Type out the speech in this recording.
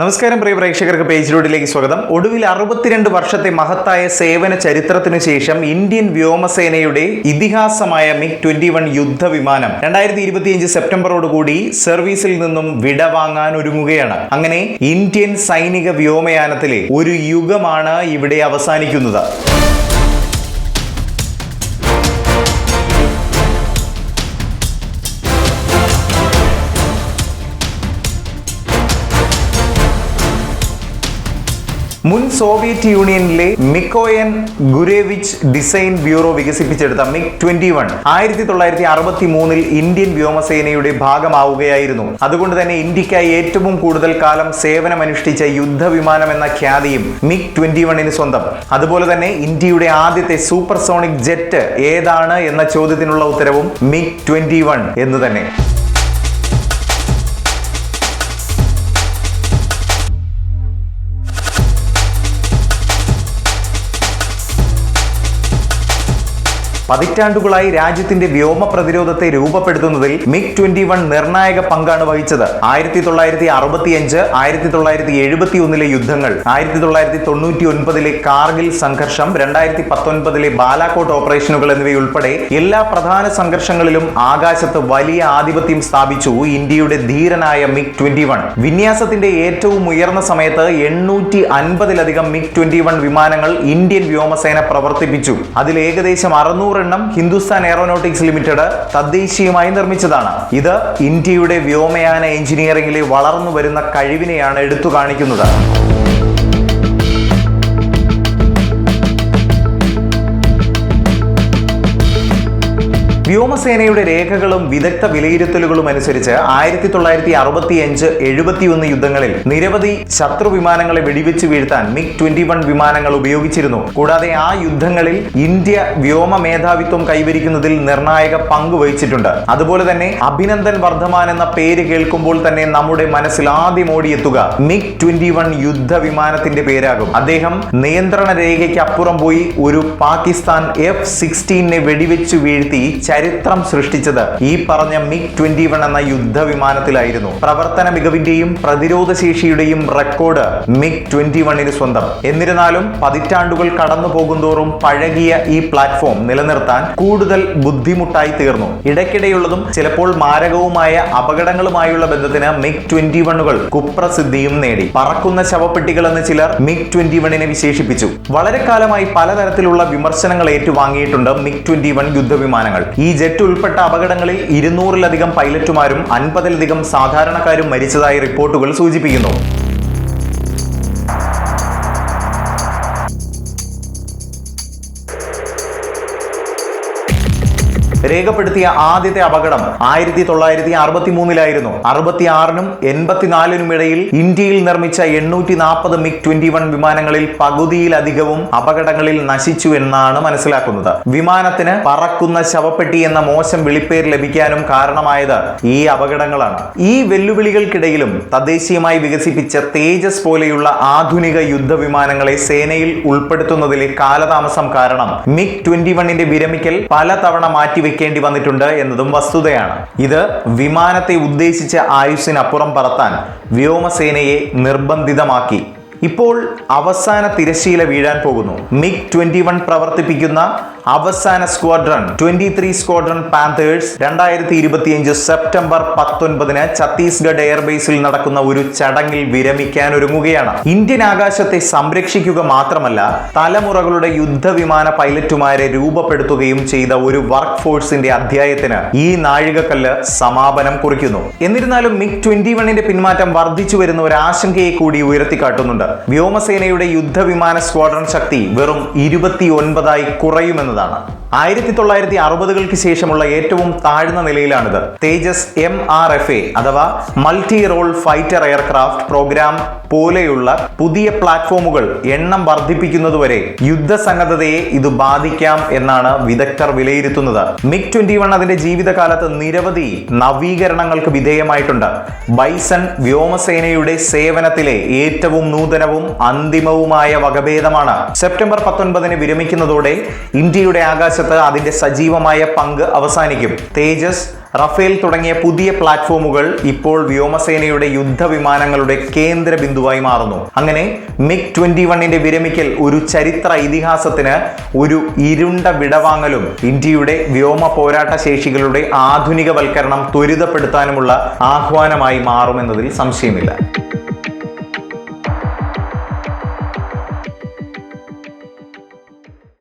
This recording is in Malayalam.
നമസ്കാരം പ്രിയ പ്രേക്ഷകർക്ക് പേജ് റോഡിലേക്ക് സ്വാഗതം. ഒടുവിൽ അറുപത്തിരണ്ട് വർഷത്തെ മഹത്തായ സേവന ചരിത്രത്തിനു ശേഷം ഇന്ത്യൻ വ്യോമസേനയുടെ ഇതിഹാസമായ മിഗ് ട്വന്റി വൺ യുദ്ധവിമാനം രണ്ടായിരത്തി ഇരുപത്തിയഞ്ച് സെപ്റ്റംബറോടുകൂടി സർവീസിൽ നിന്നും വിടവാങ്ങാൻ ഒരുങ്ങുകയാണ്. അങ്ങനെ ഇന്ത്യൻ സൈനിക വ്യോമയാനത്തിലെ ഒരു യുഗമാണ് ഇവിടെ അവസാനിക്കുന്നത്. മുൻ സോവിയറ്റ് യൂണിയനിലെ മിക്കോയൻ ഗുരേവിച്ച് ഡിസൈൻ ബ്യൂറോ വികസിപ്പിച്ചെടുത്ത മിഗ് ട്വന്റി വൺ ആയിരത്തി തൊള്ളായിരത്തി അറുപത്തി മൂന്നിൽ ഇന്ത്യൻ വ്യോമസേനയുടെ ഭാഗമാവുകയായിരുന്നു. അതുകൊണ്ട് തന്നെ ഇന്ത്യക്കായി ഏറ്റവും കൂടുതൽ കാലം സേവനമനുഷ്ഠിച്ച യുദ്ധവിമാനം എന്ന ഖ്യാതിയും മിഗ് ട്വന്റി വണ്ണിന് സ്വന്തം. അതുപോലെ തന്നെ ഇന്ത്യയുടെ ആദ്യത്തെ സൂപ്പർസോണിക് ജെറ്റ് ഏതാണ് എന്ന ചോദ്യത്തിനുള്ള ഉത്തരവും മിഗ് ട്വന്റി വൺ എന്ന് തന്നെ. പതിറ്റാണ്ടുകളായി രാജ്യത്തിന്റെ വ്യോമ പ്രതിരോധത്തെ രൂപപ്പെടുത്തുന്നതിൽ മിഗ് ട്വന്റി വൺ നിർണായക പങ്കാണ് വഹിച്ചത്. ആയിരത്തി തൊള്ളായിരത്തി അറുപത്തിയഞ്ച് ആയിരത്തി തൊള്ളായിരത്തി എഴുപത്തി ഒന്നിലെ യുദ്ധങ്ങൾ ആയിരത്തി തൊള്ളായിരത്തി തൊണ്ണൂറ്റി ഒൻപതിലെ കാർഗിൽ സംഘർഷം രണ്ടായിരത്തി പത്തൊൻപതിലെ ബാലാക്കോട്ട് ഓപ്പറേഷനുകൾ എന്നിവയുൾപ്പെടെ എല്ലാ പ്രധാന സംഘർഷങ്ങളിലും ആകാശത്ത് വലിയ ആധിപത്യം സ്ഥാപിച്ചു ഇന്ത്യയുടെ ധീരനായ മിഗ് ട്വന്റി വൺ. വിന്യാസത്തിന്റെ ഏറ്റവും ഉയർന്ന സമയത്ത് എണ്ണൂറ്റി അൻപതിലധികം മിഗ് ട്വന്റി വൺ വിമാനങ്ങൾ ഇന്ത്യൻ വ്യോമസേന പ്രവർത്തിപ്പിച്ചു. അതിൽ ഏകദേശം അറുന്നൂറ് എണ്ണം ഹിന്ദുസ്ഥാൻ എയറോനോട്ടിക്സ് ലിമിറ്റഡ് തദ്ദേശീയമായി നിർമ്മിച്ചതാണ്. ഇത് ഇന്ത്യയുടെ വ്യോമയാന എഞ്ചിനീയറിംഗിലെ വളർന്നു വരുന്ന കഴിവിനെയാണ് എടുത്തു കാണിക്കുന്നത്. വ്യോമസേനയുടെ രേഖകളും വിദഗ്ധ വിലയിരുത്തലുകളും അനുസരിച്ച് ആയിരത്തി തൊള്ളായിരത്തി അറുപത്തി അഞ്ച് എഴുപത്തിയൊന്ന് യുദ്ധങ്ങളിൽ നിരവധി ശത്രു വിമാനങ്ങളെ വെടിവെച്ച് വീഴ്ത്താൻ മിഗ് ട്വന്റി വൺ വിമാനങ്ങൾ ഉപയോഗിച്ചിരുന്നു. കൂടാതെ ആ യുദ്ധങ്ങളിൽ ഇന്ത്യ വ്യോമ മേധാവിത്വം കൈവരിക്കുന്നതിൽ നിർണായക പങ്ക് വഹിച്ചിട്ടുണ്ട്. അതുപോലെ തന്നെ അഭിനന്ദൻ വർദ്ധമാൻ എന്ന പേര് കേൾക്കുമ്പോൾ തന്നെ നമ്മുടെ മനസ്സിൽ ആദ്യം ഓടിയെത്തുക മിഗ് ട്വന്റി വൺ യുദ്ധ വിമാനത്തിന്റെ പേരാകും. അദ്ദേഹം നിയന്ത്രണ രേഖയ്ക്ക് അപ്പുറം പോയി ഒരു പാകിസ്ഥാൻ എഫ് സിക്സ്റ്റീനെ വെടിവെച്ചു വീഴ്ത്തി ചരിത്രം സൃഷ്ടിച്ചത് ഈ പറഞ്ഞ മിഗ് ട്വന്റി വൺ എന്ന യുദ്ധവിമാനത്തിലായിരുന്നു. പ്രവർത്തന മികവിന്റെയും പ്രതിരോധ ശേഷിയുടെയും റെക്കോർഡ് മിഗ് ട്വന്റി വണ്ണിന് സ്വന്തം. എന്നിരുന്നാലും പതിറ്റാണ്ടുകൾ കടന്നു പോകുന്തോറും പഴകിയ ഈ പ്ലാറ്റ്ഫോം നിലനിർത്താൻ കൂടുതൽ ബുദ്ധിമുട്ടായി തീർന്നു. ഇടയ്ക്കിടെയുള്ളതും ചിലപ്പോൾ മാരകവുമായ അപകടങ്ങളുമായുള്ള ബന്ധത്തിന് മിഗ് ട്വന്റി വണ്ണുകൾ കുപ്രസിദ്ധിയും നേടി. പറക്കുന്ന ശവപ്പെട്ടികൾ എന്ന് ചിലർ മിഗ് ട്വന്റി വണ്ണിനെ വിശേഷിപ്പിച്ചു. വളരെ കാലമായി പലതരത്തിലുള്ള വിമർശനങ്ങൾ ഏറ്റുവാങ്ങിയിട്ടുണ്ട് മിഗ് ട്വന്റി വൺ യുദ്ധവിമാനങ്ങൾ. ഈ ജെറ്റ് ഉൾപ്പെട്ട അപകടങ്ങളിൽ ഇരുന്നൂറിലധികം പൈലറ്റുമാരും അൻപതിലധികം സാധാരണക്കാരും മരിച്ചതായി റിപ്പോർട്ടുകൾ സൂചിപ്പിക്കുന്നു. രേഖപ്പെടുത്തിയ ആദ്യത്തെ അപകടം ആയിരത്തി തൊള്ളായിരത്തി അറുപത്തി മൂന്നിലായിരുന്നു അറുപത്തി ആറിനും എൺപത്തിനാലിനും ഇടയിൽ ഇന്ത്യയിൽ നിർമ്മിച്ച എണ്ണൂറ്റി നാൽപ്പത് മിഗ് ട്വന്റി വൺ വിമാനങ്ങളിൽ പകുതിയിലധികവും അപകടങ്ങളിൽ നശിച്ചു എന്നാണ് മനസ്സിലാക്കുന്നത്. വിമാനത്തിന് പറക്കുന്ന ശവപ്പെട്ടി എന്ന മോശം വിളിപ്പേര് ലഭിക്കാനും കാരണമായത് ഈ അപകടങ്ങളാണ്. ഈ വെല്ലുവിളികൾക്കിടയിലും തദ്ദേശീയമായി വികസിപ്പിച്ച തേജസ് പോലെയുള്ള ആധുനിക യുദ്ധവിമാനങ്ങളെ സേനയിൽ ഉൾപ്പെടുത്തുന്നതിലെ കാലതാമസം കാരണം മിക് ട്വന്റി വണ്ണിന്റെ വിരമിക്കൽ പലതവണ മാറ്റിവെക്കേണ്ടി വന്നിട്ടുണ്ട് എന്നതും വസ്തുതയാണ്. ഇത് വിമാനത്തെ ഉദ്ദേശിച്ച ആയുസ്സിനപ്പുറം പറത്താൻ വ്യോമസേനയെ നിർബന്ധിതമാക്കി. ഇപ്പോൾ അവസാന തിരശ്ശീല വീഴാൻ പോകുന്നു. മിഗ് ട്വന്റി വൺ പ്രവർത്തിപ്പിക്കുന്ന അവസാന squadron twenty three squadron Panthers രണ്ടായിരത്തി ഇരുപത്തിയഞ്ച് സെപ്റ്റംബർ പത്തൊൻപതിന് ഛത്തീസ്ഗഡ് എയർബേസിൽ നടക്കുന്ന ഒരു ചടങ്ങിൽ വിരമിക്കാൻ ഒരുങ്ങുകയാണ് ഇന്ത്യൻ ആകാശത്തെ സംരക്ഷിക്കുക മാത്രമല്ല തലമുറകളുടെ യുദ്ധവിമാന പൈലറ്റുമാരെ രൂപപ്പെടുത്തുകയും ചെയ്ത ഒരു വർക്ക് ഫോഴ്സിന്റെ അധ്യായത്തിന് ഈ നാഴികക്കല്ല് സമാപനം കുറിക്കുന്നു. എന്നിരുന്നാലും മിഗ് ട്വന്റി വണ്ണിന്റെ പിന്മാറ്റം വർദ്ധിച്ചു വരുന്ന ഒരു ആശങ്കയെ കൂടി ഉയർത്തിക്കാട്ടുന്നുണ്ട്. വ്യോമസേനയുടെ യുദ്ധവിമാന സ്ക്വാഡ്രൺ ശക്തി വെറും ഇരുപത്തി ഒൻപതായി കുറയുമെന്നതാണ്. ആയിരത്തി തൊള്ളായിരത്തി അറുപതുകൾക്ക് ശേഷമുള്ള ഏറ്റവും താഴ്ന്ന നിലയിലാണിത്. Tejas M R F A അഥവാ multi role fighter aircraft programme പോലെയുള്ള പുതിയ പ്ലാറ്റ്ഫോമുകൾ എണ്ണം വർദ്ധിപ്പിക്കുന്നതുവരെ യുദ്ധസന്നദ്ധതയെ ഇത് ബാധിക്കാം എന്നാണ് വിദഗ്ധർ വിലയിരുത്തുന്നത്. മിക് ട്വന്റി വൺ അതിന്റെ ജീവിതകാലത്ത് നിരവധി നവീകരണങ്ങൾക്ക് വിധേയമായിട്ടുണ്ട്. ബൈസൺ വ്യോമസേനയുടെ സേവനത്തിലെ ഏറ്റവും നൂതനവും അന്തിമവുമായ വകഭേദമാണ്. സെപ്റ്റംബർ പത്തൊൻപതിന് വിരമിക്കുന്നതോടെ ഇന്ത്യയുടെ ആകാശത്ത് അതിന്റെ സജീവമായ പങ്ക് അവസാനിക്കും. തേജസ് റഫേൽ തുടങ്ങിയ പുതിയ പ്ലാറ്റ്ഫോമുകൾ ഇപ്പോൾ വ്യോമസേനയുടെ യുദ്ധവിമാനങ്ങളുടെ കേന്ദ്ര ബിന്ദുവായി മാറുന്നു. അങ്ങനെ മിഗ് ട്വന്റി വണ്ണിന്റെ വിരമിക്കൽ ഒരു ചരിത്ര ഇതിഹാസത്തിന് ഒരു ഇരുണ്ട വിടവാങ്ങലും ഇന്ത്യയുടെ വ്യോമ പോരാട്ട ശേഷികളുടെ ആധുനികവൽക്കരണം ത്വരിതപ്പെടുത്താനുമുള്ള ആഹ്വാനമായി മാറുമെന്നതിൽ സംശയമില്ല.